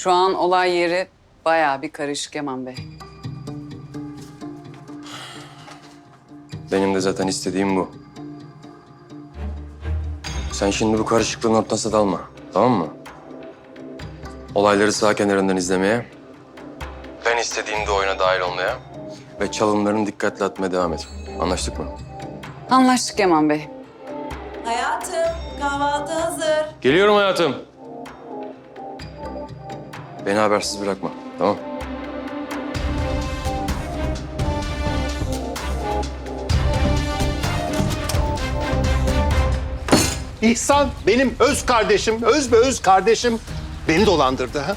Şu an olay yeri bayağı bir karışık Yaman Bey. Benim de zaten istediğim bu. Sen şimdi bu karışıklığın ortasına dalma. Tamam mı? Olayları sağ kenarından izlemeye, ben istediğimde oyuna dahil olmaya ve çalımlarını dikkatli atmaya devam et. Anlaştık mı? Anlaştık Yaman Bey. Hayatım, kahvaltı hazır. Geliyorum hayatım. Beni habersiz bırakma. Tamam. İhsan benim öz kardeşim, öz be öz kardeşim beni dolandırdı ha.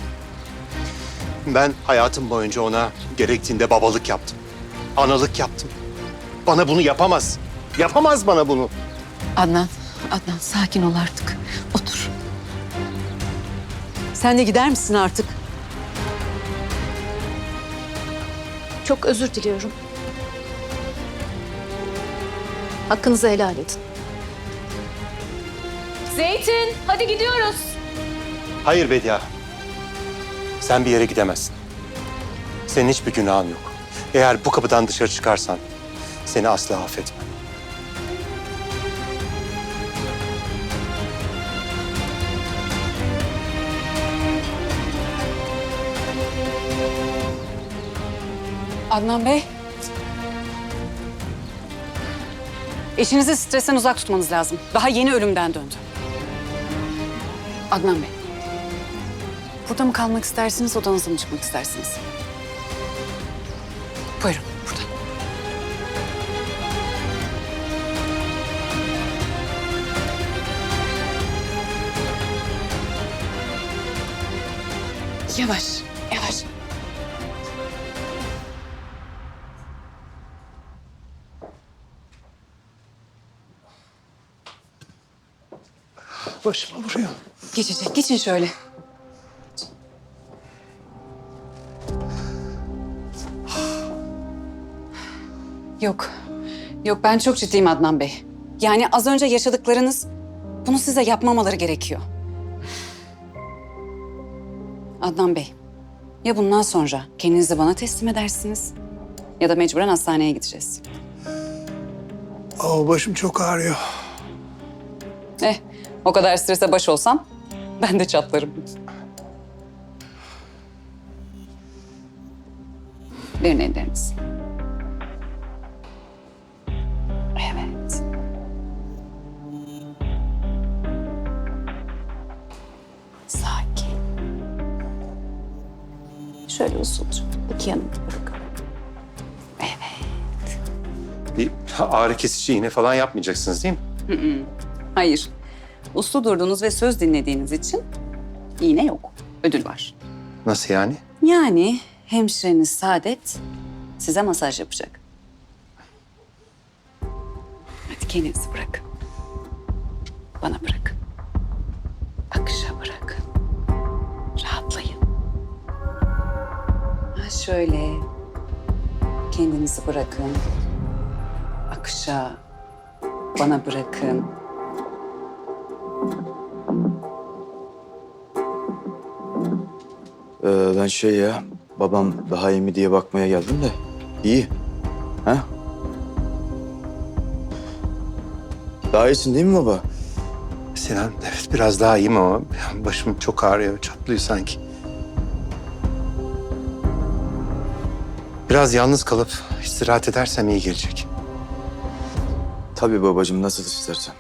Ben hayatım boyunca ona gerektiğinde babalık yaptım. Analık yaptım. Bana bunu yapamaz. Yapamaz bana bunu. Adnan, Adnan sakin ol artık. Sen de gider misin artık? Çok özür diliyorum. Hakkınızı helal edin. Zeytin, hadi gidiyoruz. Hayır Bedia. Sen bir yere gidemezsin. Senin hiçbir günahın yok. Eğer bu kapıdan dışarı çıkarsan seni asla affetmem. Adnan Bey. Eşinizi stresten uzak tutmanız lazım. Daha yeni ölümden döndü. Adnan Bey. Burada mı kalmak istersiniz, odanıza mı çıkmak istersiniz? Buyurun, burada. Yavaş. Başıma vuruyor. Geçecek, geçin şöyle. Yok, yok ben çok ciddiyim Adnan Bey. Yani az önce yaşadıklarınız bunu size yapmamaları gerekiyor. Adnan Bey, ya bundan sonra kendinizi bana teslim edersiniz ya da mecburen hastaneye gideceğiz. Aa, başım çok ağrıyor. Eh, o kadar strese baş olsam ben de çatlarım. Verin ellerinizi. Evet. Sakin. Şöyle usulca iki yanımda bırakalım. Evet. Bir ağrı kesici iğne falan yapmayacaksınız değil mi? Hayır. Uslu durduğunuz ve söz dinlediğiniz için iğne yok. Ödül var. Nasıl yani? Yani hemşireniz Saadet size masaj yapacak. Hadi kendinizi bırakın. Bana bırakın. Akışa bırakın. Rahatlayın. Ha şöyle. Kendinizi bırakın. Akışa. Bana bırakın. Ee, ben şey ya, babam daha iyi mi diye bakmaya geldim de. iyi. Ha? Daha iyisin değil mi baba? Sinan evet biraz daha iyiyim ama başım çok ağrıyor, çatlıyor sanki. Biraz yalnız kalıp istirahat edersem iyi gelecek. Tabii babacığım, nasıl istersen.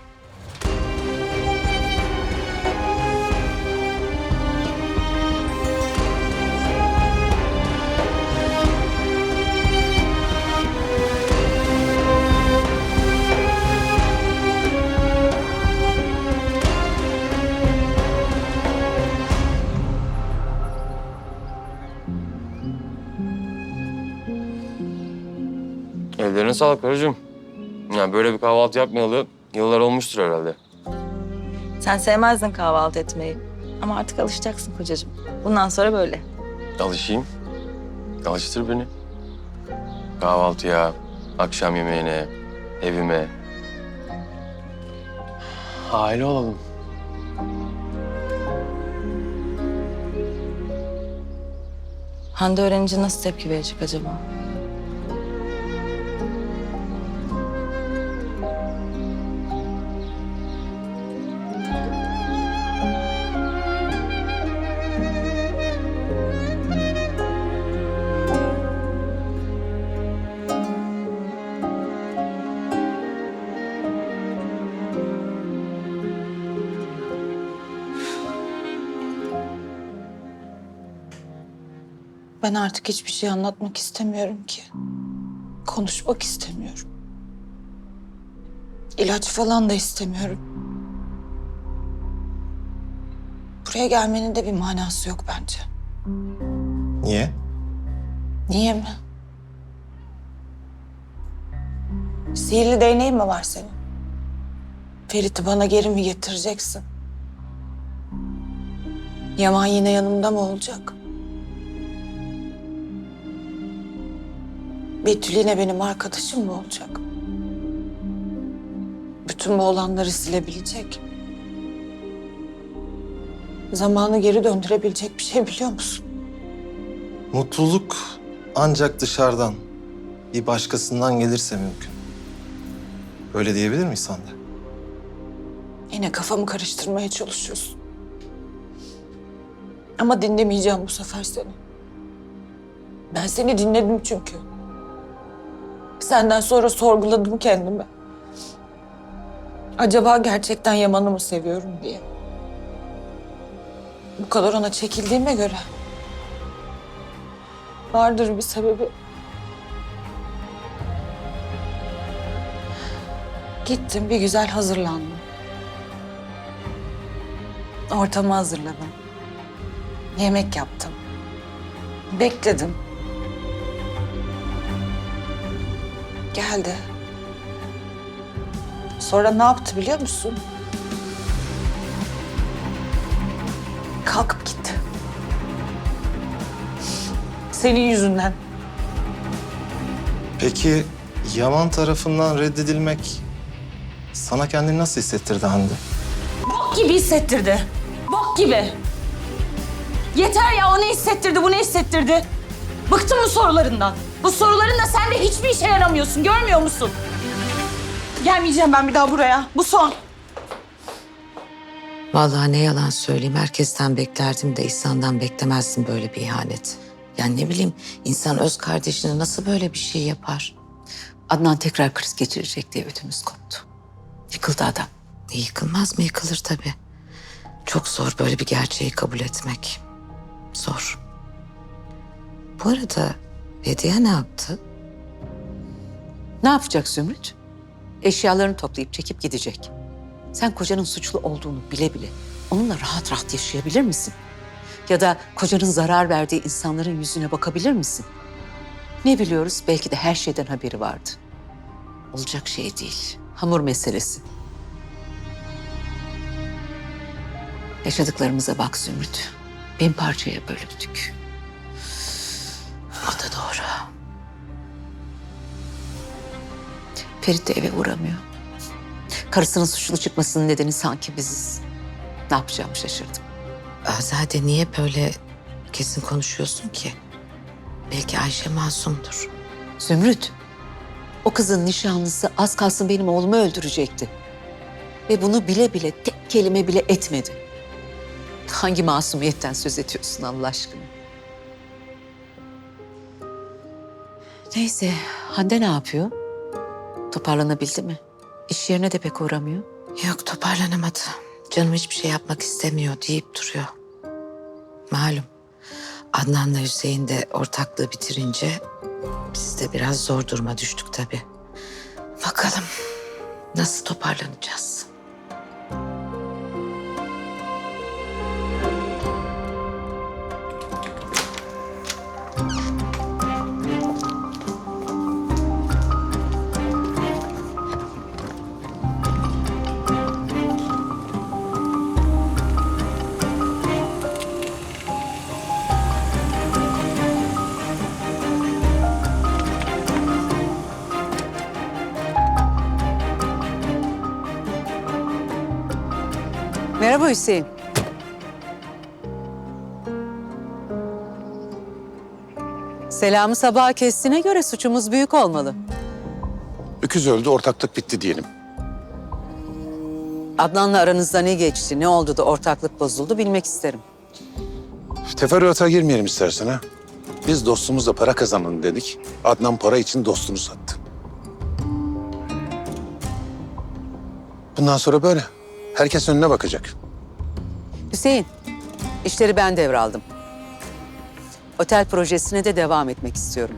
Ellerine sağlık karıcığım. Ya böyle bir kahvaltı yapmayalı yıllar olmuştur herhalde. Sen sevmezdin kahvaltı etmeyi. Ama artık alışacaksın kocacığım. Bundan sonra böyle. Alışayım. Alıştır beni. Kahvaltıya, akşam yemeğine, evime. Aile olalım. Hande öğrenince nasıl tepki verecek acaba? Ben artık hiçbir şey anlatmak istemiyorum ki. Konuşmak istemiyorum. İlaç falan da istemiyorum. Buraya gelmenin de bir manası yok bence. Niye? Niye mi? Sihirli değneğin mi var senin? Ferit'i bana geri mi getireceksin? Yaman yine yanımda mı olacak? Betül yine benim arkadaşım mı olacak? Bütün bu olanları silebilecek. Zamanı geri döndürebilecek bir şey biliyor musun? Mutluluk ancak dışarıdan, bir başkasından gelirse mümkün. Öyle diyebilir miyiz Hande? Yine kafamı karıştırmaya çalışıyorsun. Ama dinlemeyeceğim bu sefer seni. Ben seni dinledim çünkü. Senden sonra sorguladım kendimi. Acaba gerçekten Yaman'ı mı seviyorum diye. Bu kadar ona çekildiğime göre. Vardır bir sebebi. Gittim bir güzel hazırlandım. Ortamı hazırladım. Yemek yaptım. Bekledim. Geldi. Sonra ne yaptı biliyor musun? Kalkıp gitti. Senin yüzünden. Peki Yaman tarafından reddedilmek sana kendini nasıl hissettirdi Hande? Bok gibi hissettirdi. Bok gibi. Yeter ya o ne hissettirdi bu ne hissettirdi? Bıktım bu sorularından. Bu soruların da sen de hiçbir işe yaramıyorsun görmüyor musun? Gelmeyeceğim ben bir daha buraya. Bu son. Vallahi ne yalan söyleyeyim herkesten beklerdim de İhsan'dan beklemezdim böyle bir ihanet. Yani ne bileyim insan öz kardeşine nasıl böyle bir şey yapar? Adnan tekrar kriz geçirecek diye ödümüz koptu. Yıkıldı adam. E, yıkılmaz mı? Yıkılır tabii. Çok zor böyle bir gerçeği kabul etmek. Zor. Bu arada Hediye ne yaptı? Ne yapacak Zümrüt? Eşyalarını toplayıp çekip gidecek. Sen kocanın suçlu olduğunu bile bile onunla rahat rahat yaşayabilir misin? Ya da kocanın zarar verdiği insanların yüzüne bakabilir misin? Ne biliyoruz? Belki de her şeyden haberi vardı. Olacak şey değil. Hamur meselesi. Yaşadıklarımıza bak Zümrüt. Bin parçaya bölündük. O da doğru. Ferit de eve uğramıyor. Karısının suçlu çıkmasının nedeni sanki biziz. Ne yapacağımı şaşırdım. Azade niye böyle kesin konuşuyorsun ki? Belki Ayşe masumdur. Zümrüt, o kızın nişanlısı az kalsın benim oğlumu öldürecekti. Ve bunu bile bile tek kelime bile etmedi. Hangi masumiyetten söz ediyorsun Allah aşkına? Neyse, Hande ne yapıyor? Toparlanabildi mi? İş yerine de pek uğramıyor. Yok toparlanamadı. Canım hiçbir şey yapmak istemiyor deyip duruyor. Malum Adnan'la Hüseyin de ortaklığı bitirince biz de biraz zor duruma düştük tabii. Bakalım nasıl toparlanacağız? Merhaba Hüseyin. Selamı sabaha kestiğine göre suçumuz büyük olmalı. Öküz öldü, ortaklık bitti diyelim. Adnan'la aranızda ne geçti, ne oldu da ortaklık bozuldu bilmek isterim. Teferruata girmeyelim istersen ha. Biz dostumuzla para kazanın dedik. Adnan para için dostunu sattı. Bundan sonra böyle. Herkes önüne bakacak. Hüseyin, işleri ben devraldım. Otel projesine de devam etmek istiyorum.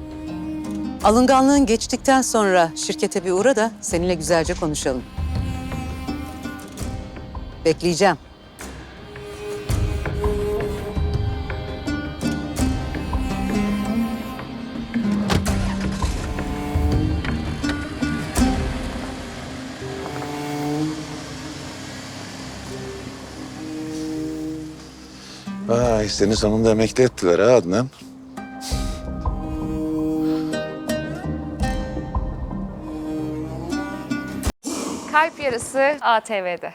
Alınganlığın geçtikten sonra şirkete bir uğra da seninle güzelce konuşalım. Bekleyeceğim. Seni sonunda emekli ettiler ha Adnan. Kalp Yarısı ATV'de.